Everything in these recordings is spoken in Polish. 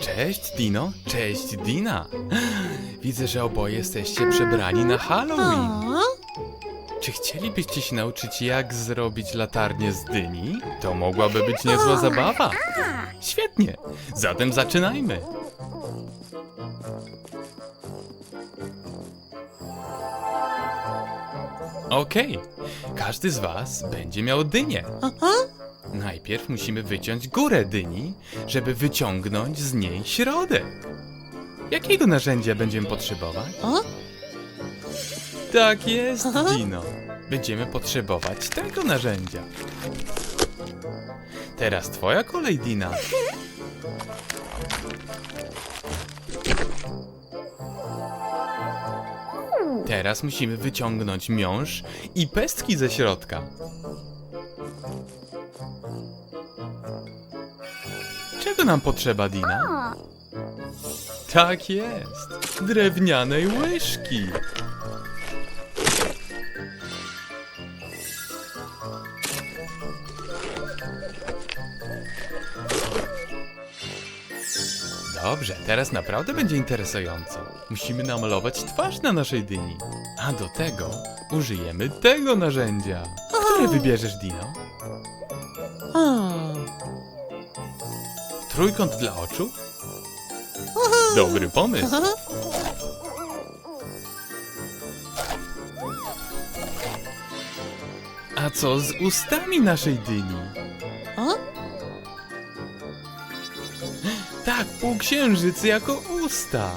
Cześć Dino, cześć Dina. Widzę, że oboje jesteście przebrani na Halloween. O, Czy chcielibyście się nauczyć, jak zrobić latarnię z dyni? To mogłaby być niezła zabawa. Świetnie, zatem zaczynajmy. Okej, każdy z Was będzie miał dynię. aha, Najpierw musimy wyciąć górę dyni, żeby wyciągnąć z niej środek. Jakiego narzędzia będziemy potrzebować? o, Tak jest. Dino. Będziemy potrzebować tego narzędzia. Teraz twoja kolej, Dina. Teraz musimy wyciągnąć miąższ i pestki ze środka. Nam potrzeba, Dina? Tak jest. Drewnianej łyżki. Dobrze, teraz naprawdę będzie interesująco. Musimy namalować twarz na naszej dyni. A do tego użyjemy tego narzędzia. Które wybierzesz, Dino? Trójkąt dla oczu? Dobry pomysł. A co z ustami naszej dyni? Tak, półksiężyc jako usta.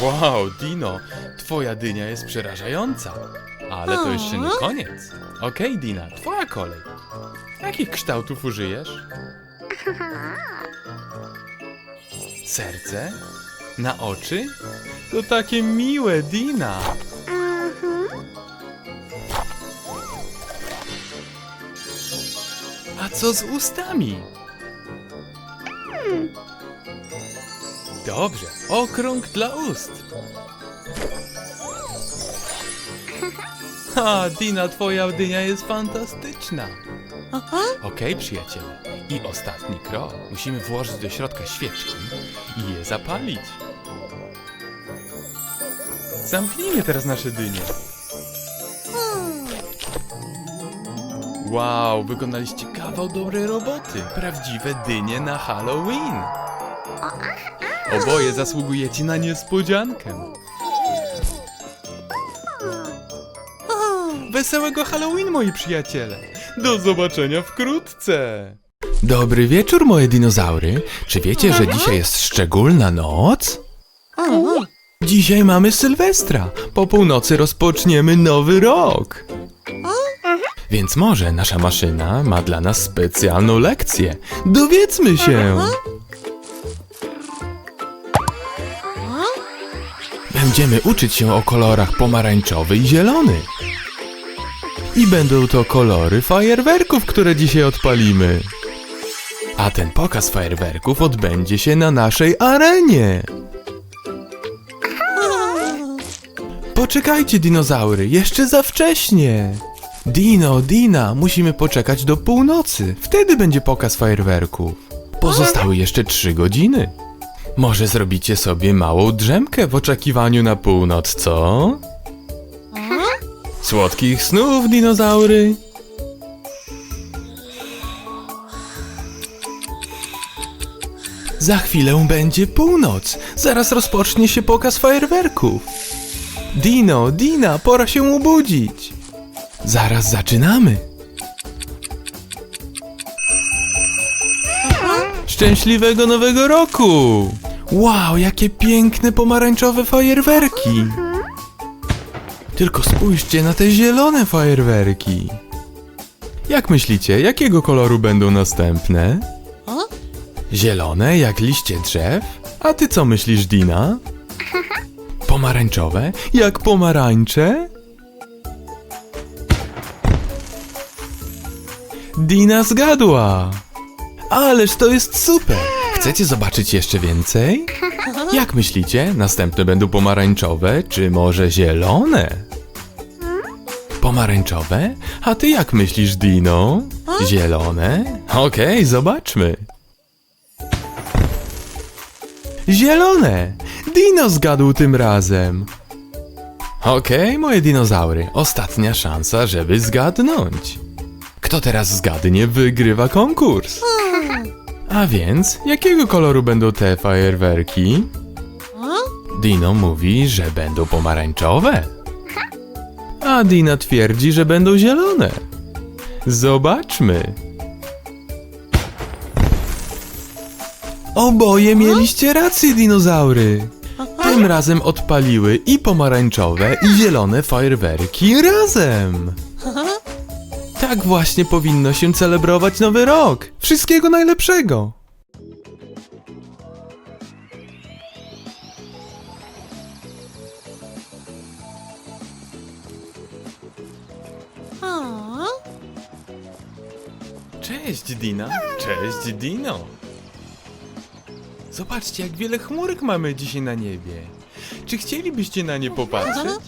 Wow, Dino, twoja dynia jest przerażająca. Ale to jeszcze nie koniec. Okej, Dina, twoja kolej. Jakich kształtów użyjesz? Serce? Na oczy? To takie miłe, Dina. A co z ustami? Dobrze, okrąg dla ust. Ha, Dina, twoja dynia jest fantastyczna. Okej, przyjaciele. I ostatni krok. Musimy włożyć do środka świeczki i je zapalić. Zamknijmy teraz nasze dynie. Wow, wykonaliście kawał dobrej roboty. Prawdziwe dynie na Halloween. Oboje zasługujecie na niespodziankę. o. Wesołego Halloween, moi przyjaciele! Do zobaczenia wkrótce! Dobry wieczór, moje dinozaury. Czy wiecie, że dzisiaj jest szczególna noc? O. Dzisiaj mamy Sylwestra. Po północy rozpoczniemy nowy rok. Więc może nasza maszyna ma dla nas specjalną lekcję. Dowiedzmy się! Będziemy uczyć się o kolorach pomarańczowy i zielony. I będą to kolory fajerwerków, które dzisiaj odpalimy. A ten pokaz fajerwerków odbędzie się na naszej arenie. Poczekajcie, dinozaury, jeszcze za wcześnie. Dino, Dina, musimy poczekać do północy. Wtedy będzie pokaz fajerwerków. Pozostały jeszcze trzy godziny. Może zrobicie sobie małą drzemkę w oczekiwaniu na północ, co? Słodkich snów, dinozaury! Za chwilę będzie północ. Zaraz rozpocznie się pokaz fajerwerków. Dino, Dina, pora się obudzić. Zaraz zaczynamy. Szczęśliwego nowego roku! Wow, jakie piękne pomarańczowe fajerwerki! Tylko spójrzcie na te zielone fajerwerki. Jak myślicie, jakiego koloru będą następne? Zielone jak liście drzew? A ty co myślisz, Dina? Pomarańczowe jak pomarańcze? Dina zgadła! Ależ to jest super! Chcecie zobaczyć jeszcze więcej? Jak myślicie, następne będą pomarańczowe, czy może zielone? Pomarańczowe? A ty jak myślisz, Dino? Zielone? Okej, zobaczmy. Zielone! Dino zgadł tym razem. Okej, moje dinozaury. Ostatnia szansa, żeby zgadnąć. Kto teraz zgadnie, wygrywa konkurs. A więc, jakiego koloru będą te fajerwerki? Dino mówi, że będą pomarańczowe. A Dina twierdzi, że będą zielone. Zobaczmy. Oboje mieliście rację, dinozaury. Tym razem odpaliły i pomarańczowe, i zielone fajerwerki razem. Tak właśnie powinno się celebrować nowy rok. Wszystkiego najlepszego. Cześć Dina. Cześć Dino. Zobaczcie, jak wiele chmurek mamy dzisiaj na niebie. Czy chcielibyście na nie popatrzeć?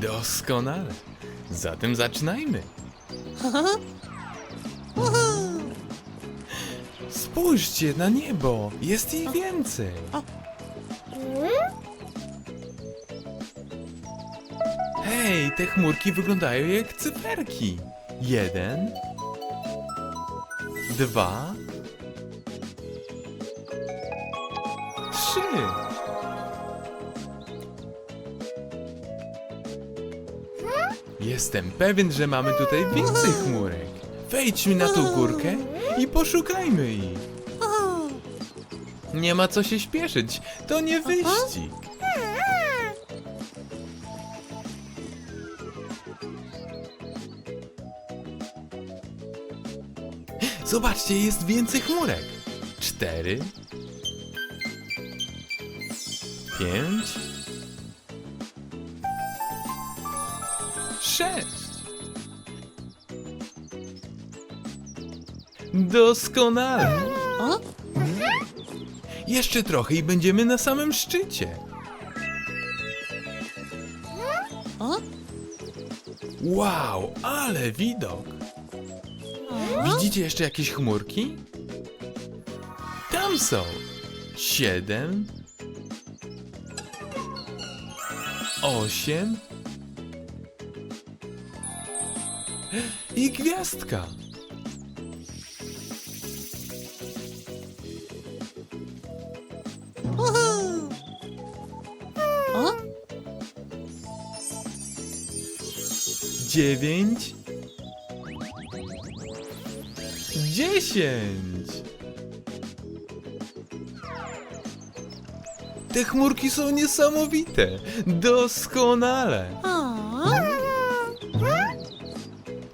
Doskonale. Zatem zaczynajmy. Spójrzcie na niebo. Jest ich więcej. Hej, te chmurki wyglądają jak cyferki. Jeden, dwa, trzy. Jestem pewien, że mamy tutaj więcej chmurek. Wejdźmy na tą górkę i poszukajmy ich. Nie ma co się śpieszyć, to nie wyścig. Zobaczcie, jest więcej chmurek. Cztery. Pięć. Sześć. Doskonale. O? Jeszcze trochę i będziemy na samym szczycie. O? Wow, ale widok! Widzicie jeszcze jakieś chmurki? Tam są! Siedem. Osiem. I gwiazdka! Uhu. O? dziewięć, dziesięć. Te chmurki są niesamowite, doskonale.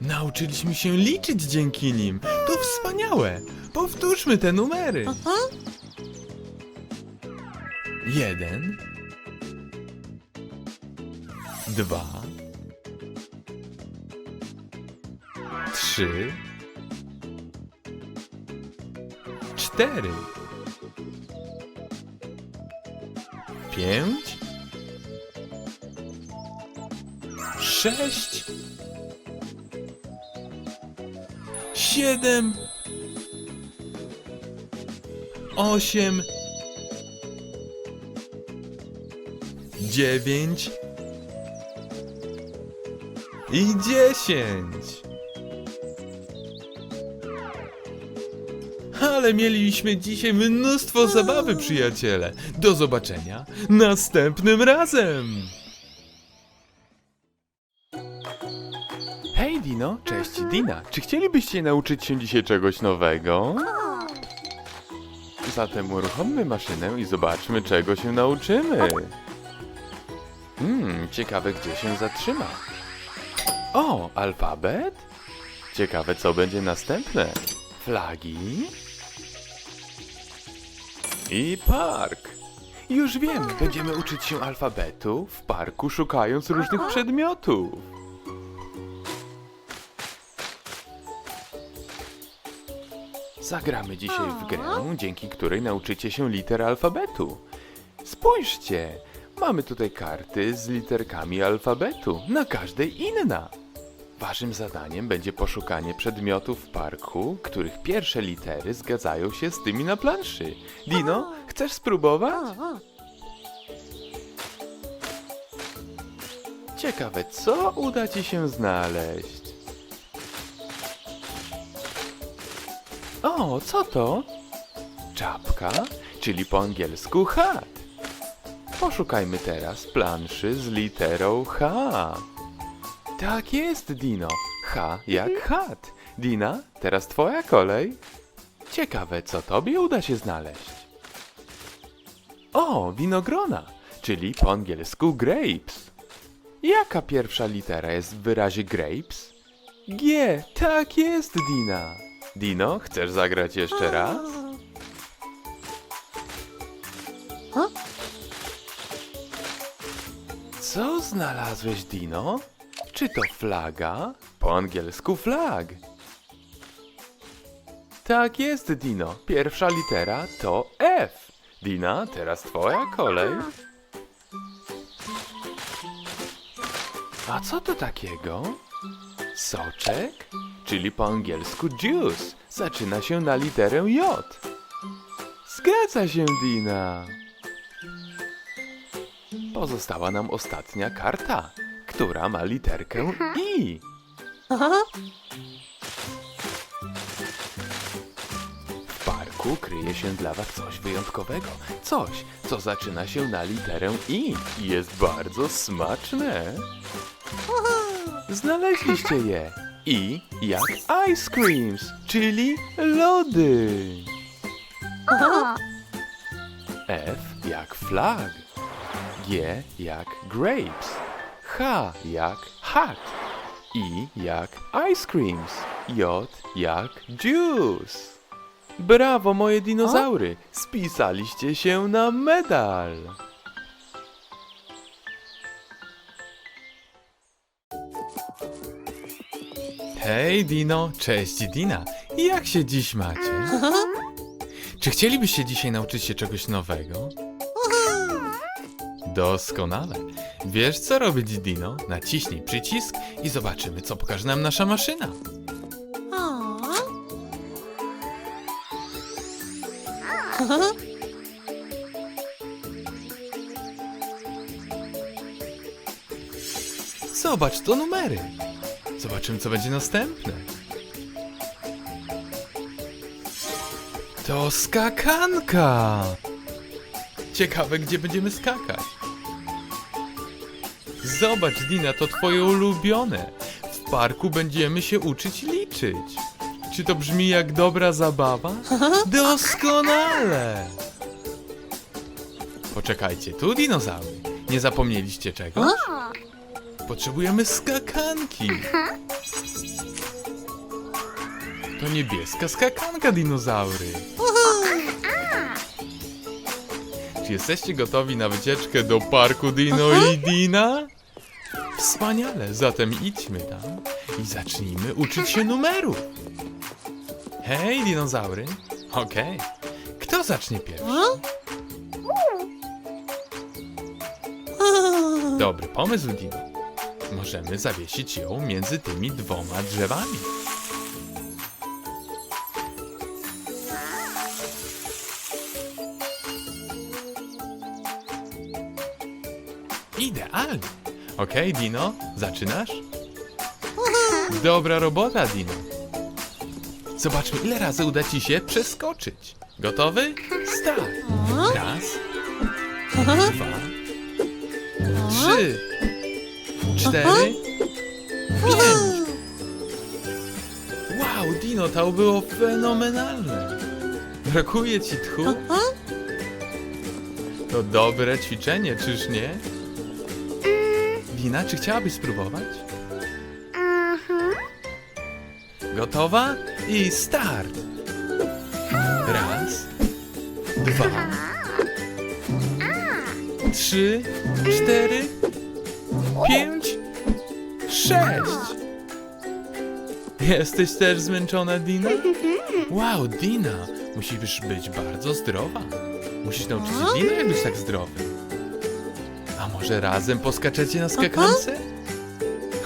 Nauczyliśmy się liczyć dzięki nim. To wspaniałe. Powtórzmy te numery. Jeden, dwa, trzy, cztery, pięć, sześć, siedem, osiem, dziewięć. I dziesięć. Ale mieliśmy dzisiaj mnóstwo zabawy, przyjaciele. Do zobaczenia następnym razem. Hej Dino, cześć Dina. Czy chcielibyście nauczyć się dzisiaj czegoś nowego? Zatem uruchommy maszynę i zobaczmy, czego się nauczymy. Hmm, ciekawe, gdzie się zatrzyma. O, alfabet? Ciekawe, co będzie następne. Flagi. I park. Już wiem, będziemy uczyć się alfabetu w parku, szukając różnych przedmiotów. Zagramy dzisiaj w grę, dzięki której nauczycie się liter alfabetu. Spójrzcie, mamy tutaj karty z literkami alfabetu, na każdej inna. Waszym zadaniem będzie poszukanie przedmiotów w parku, których pierwsze litery zgadzają się z tymi na planszy. Dino, chcesz spróbować? Ciekawe, co uda ci się znaleźć. O, co to? Czapka, czyli po angielsku hat. Poszukajmy teraz planszy z literą H. Tak jest, Dino. H jak hat. Dina, teraz twoja kolej. Ciekawe, co tobie uda się znaleźć. O, winogrona, czyli po angielsku grapes. Jaka pierwsza litera jest w wyrazie grapes? G, tak jest, Dina. Dino, chcesz zagrać jeszcze raz? Co znalazłeś, Dino? Czy to flaga? Po angielsku flag. Tak jest, Dino. Pierwsza litera to F. Dina, teraz twoja kolej. A co to takiego? Soczek? Czyli po angielsku juice. Zaczyna się na literę J. Zgadza się, Dina. Pozostała nam ostatnia karta, która ma literkę I. W parku kryje się dla Was coś wyjątkowego. Coś, co zaczyna się na literę I i jest bardzo smaczne. Znaleźliście je. I jak ice creams, czyli lody. F jak flag. G jak grapes. H jak hat. I jak ice creams. J jak juice. Brawo, moje dinozaury! Spisaliście się na medal! Hej, Dino! Cześć, Dina! Jak się dziś macie? Czy chcielibyście dzisiaj nauczyć się czegoś nowego? Doskonale. Wiesz co robić, Dino? Naciśnij przycisk i zobaczymy, co pokaże nam nasza maszyna. o. Zobacz, to numery. Zobaczymy, co będzie następne. To skakanka. Ciekawe, gdzie będziemy skakać. Zobacz, Dina, to twoje ulubione. W parku będziemy się uczyć liczyć. Czy to brzmi jak dobra zabawa? Doskonale! Poczekajcie, tu dinozaury. Nie zapomnieliście czegoś? Potrzebujemy skakanki. To niebieska skakanka dinozaury. Czy jesteście gotowi na wycieczkę do parku Dino i Dina? Wspaniale, zatem idźmy tam i zacznijmy uczyć się numerów. Hej, dinozaury. Okej. Kto zacznie pierwszy? O? Dobry pomysł, Dino. Możemy zawiesić ją między tymi dwoma drzewami. Idealnie. Okej, Dino, zaczynasz? Dobra robota, Dino. Zobaczmy, ile razy uda ci się przeskoczyć. Gotowy? Start. Raz, dwa, trzy, cztery, pięć. Wow, Dino, to było fenomenalne. Brakuje ci tchu? To dobre ćwiczenie, czyż nie? Dina, czy chciałabyś spróbować? Gotowa? I start! Raz, dwa, trzy, cztery, pięć, sześć! Jesteś też zmęczona, Dina? Wow, Dina, musisz być bardzo zdrowa. Musisz nauczyć się Dina, jak być tak zdrowy. Może razem poskaczecie na skakance?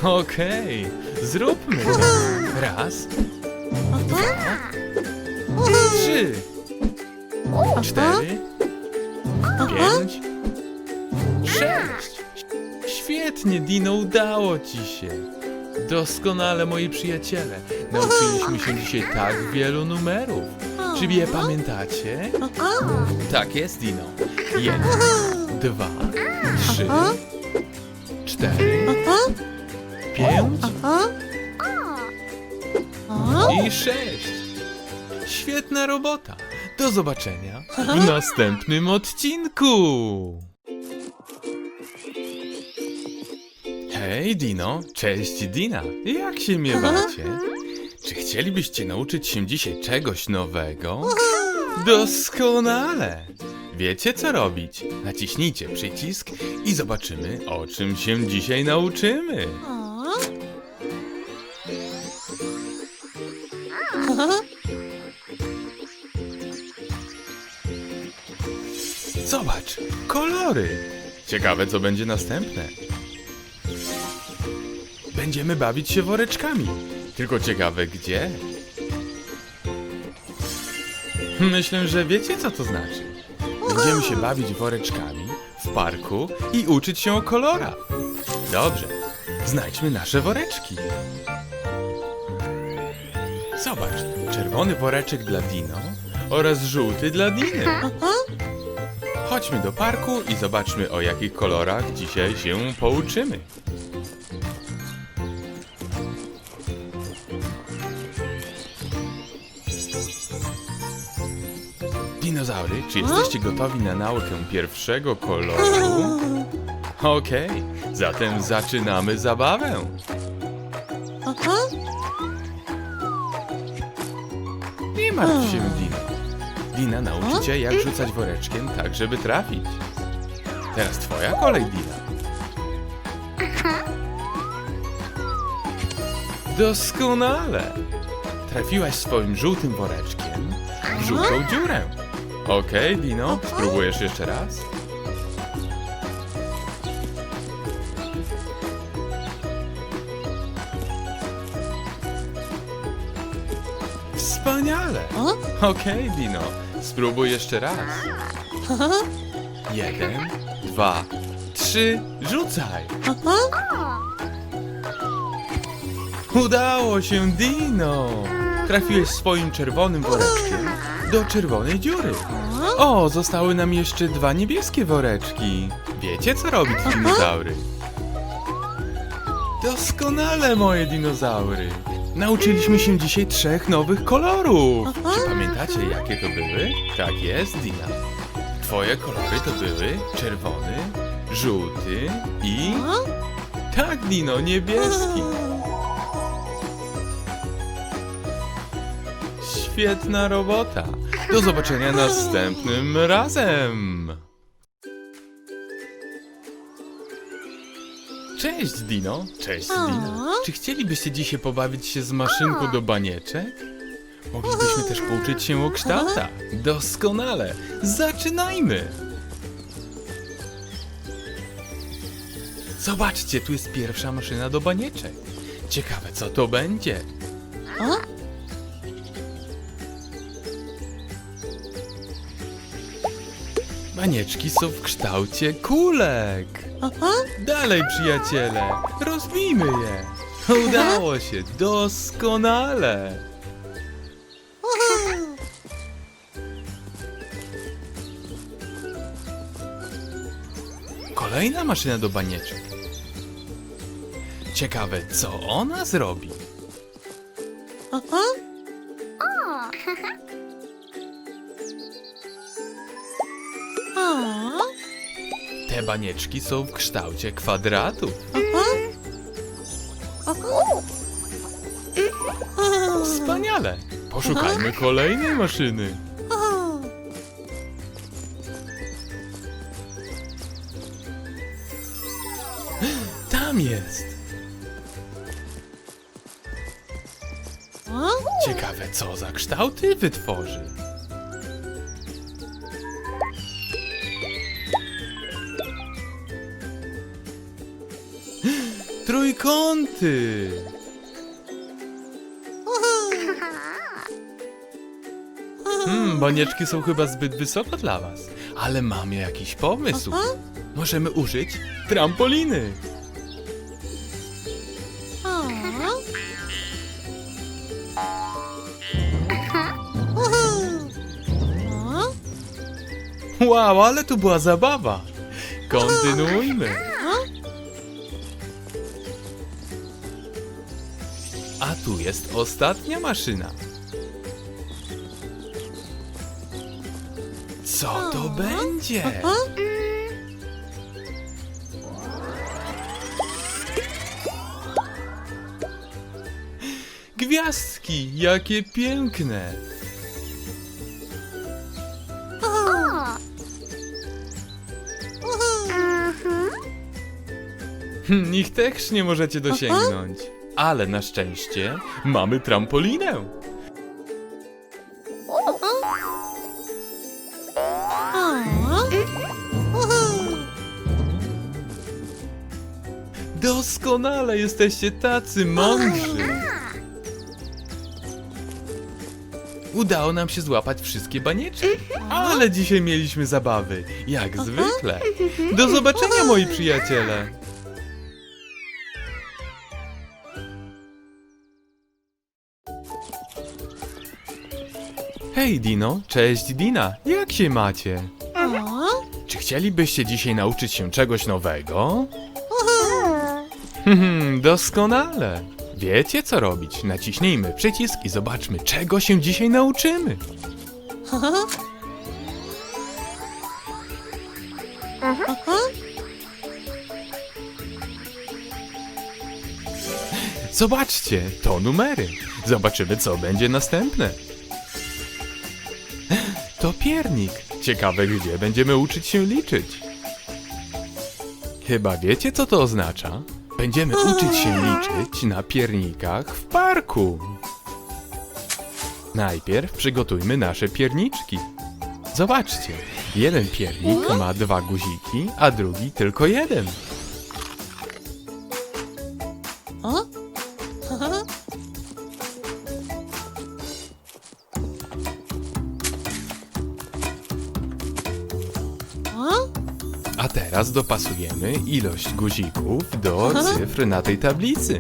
Okej, Zróbmy to. Raz, trzy, cztery, pięć, sześć. Świetnie, Dino, udało ci się. Doskonale, moi przyjaciele. Nauczyliśmy się dzisiaj tak wielu numerów. Czy je pamiętacie? Tak jest, Dino. Jeden, dwa, trzy, cztery, pięć i sześć. Świetna robota. Do zobaczenia w następnym odcinku. Hej, Dino. Cześć, Dina. Jak się miewacie? Czy chcielibyście nauczyć się dzisiaj czegoś nowego? Doskonale! Wiecie co robić? Naciśnijcie przycisk i zobaczymy, o czym się dzisiaj nauczymy. Zobacz, kolory. Ciekawe, co będzie następne. Będziemy bawić się woreczkami. Tylko ciekawe, gdzie? Myślę, że wiecie, co to znaczy. Będziemy się bawić woreczkami w parku i uczyć się o kolorach. Dobrze, znajdźmy nasze woreczki. Zobacz, czerwony woreczek dla Dino oraz żółty dla Diny. Chodźmy do parku i zobaczmy o jakich kolorach dzisiaj się pouczymy. Dinozaury, czy jesteście gotowi na naukę pierwszego koloru? Okej, zatem zaczynamy zabawę. Nie martw się, Dina. Dina nauczy cię, jak rzucać woreczkiem tak, żeby trafić. Teraz twoja kolej, Dina. Doskonale! Trafiłaś swoim żółtym woreczkiem w żółtą dziurę. Okej, Dino, spróbujesz jeszcze raz? Wspaniale! Okej, Dino, spróbuj jeszcze raz. Jeden, dwa, trzy, rzucaj! Udało się, Dino! Trafiłeś swoim czerwonym woreczkiem do czerwonej dziury. O, zostały nam jeszcze dwa niebieskie woreczki. Wiecie, co robić dinozaury? Doskonale, moje dinozaury! Nauczyliśmy się dzisiaj trzech nowych kolorów. Czy pamiętacie, jakie to były? Tak jest, Dina. Twoje kolory to były czerwony, żółty i... Tak, Dino, niebieski. Świetna robota. Do zobaczenia następnym razem. Cześć, Dino. Cześć, Dino. Czy chcielibyście dzisiaj pobawić się z maszynką do banieczek? Moglibyśmy też pouczyć się o kształtach. Doskonale. Zaczynajmy. Zobaczcie, tu jest pierwsza maszyna do banieczek. Ciekawe, co to będzie. Banieczki są w kształcie kulek. Dalej, przyjaciele, rozbijmy je. Udało się, doskonale. Kolejna maszyna do banieczek. Ciekawe, co ona zrobi. Te banieczki są w kształcie kwadratu. Wspaniale. Poszukajmy kolejnej maszyny. Tam jest. Ciekawe, co za kształty wytworzy. kąty. Hmm, banieczki są chyba zbyt wysoko dla was. Ale mamy jakiś pomysł. Możemy użyć trampoliny. Wow, ale tu była zabawa. Kontynuujmy. Tu jest ostatnia maszyna. Co to będzie? Gwiazdki, jakie piękne. Uhu. Hm, Ich też nie możecie dosięgnąć. Ale na szczęście mamy trampolinę. Doskonale jesteście tacy mądrzy. Udało nam się złapać wszystkie banieczki. Ale dzisiaj mieliśmy zabawy, jak zwykle. Do zobaczenia, moi przyjaciele. Hej Dino, cześć Dina, jak się macie? O. Czy chcielibyście dzisiaj nauczyć się czegoś nowego? Uhu. Hmm, doskonale. Wiecie co robić? Naciśnijmy przycisk i zobaczmy, czego się dzisiaj nauczymy. Uhu. Zobaczcie, to numery. Zobaczymy, co będzie następne. To piernik. Ciekawe, gdzie będziemy uczyć się liczyć. Chyba wiecie, co to oznacza? Będziemy uczyć się liczyć na piernikach w parku. Najpierw przygotujmy nasze pierniczki. Zobaczcie, jeden piernik ma dwa guziki, a drugi tylko jeden. Teraz dopasujemy ilość guzików do cyfr na tej tablicy.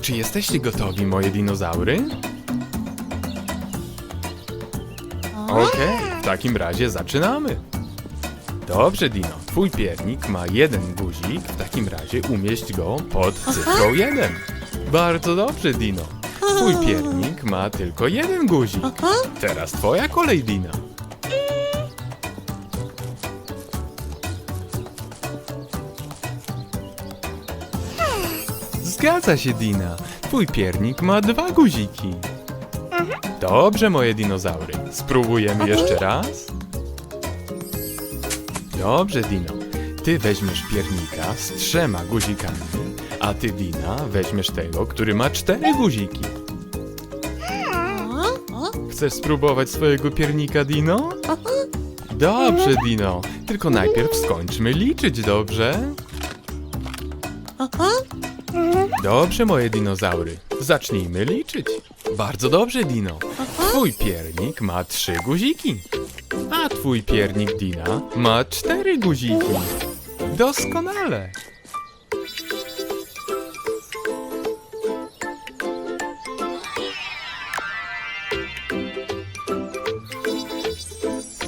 Czy jesteście gotowi, moje dinozaury? Okej, w takim razie zaczynamy. Dobrze, Dino. Twój piernik ma jeden guzik, w takim razie umieść go pod cyfrą 1. Bardzo dobrze, Dino. Twój piernik ma tylko jeden guzik. Teraz twoja kolej, Dina. Zgadza się, Dina. Twój piernik ma dwa guziki. Dobrze, moje dinozaury. Spróbujemy jeszcze raz? Dobrze, Dino. Ty weźmiesz piernika z trzema guzikami, a ty, Dina, weźmiesz tego, który ma cztery guziki. Chcesz spróbować swojego piernika, Dino? Dobrze, Dino. Tylko najpierw skończmy liczyć, dobrze? Dobrze, moje dinozaury. Zacznijmy liczyć. Bardzo dobrze, Dino. Twój piernik ma trzy guziki. A twój piernik, Dina, ma cztery guziki. Doskonale.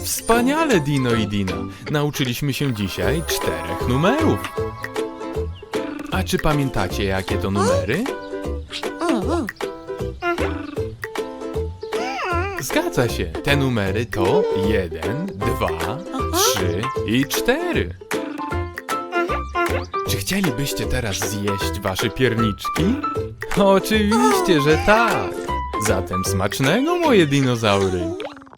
Wspaniale, Dino i Dina. Nauczyliśmy się dzisiaj czterech numerów. Czy pamiętacie, jakie to numery? Zgadza się. Te numery to 1, 2, 3 i 4. Czy chcielibyście teraz zjeść wasze pierniczki? Oczywiście, że tak. Zatem smacznego, moje dinozaury.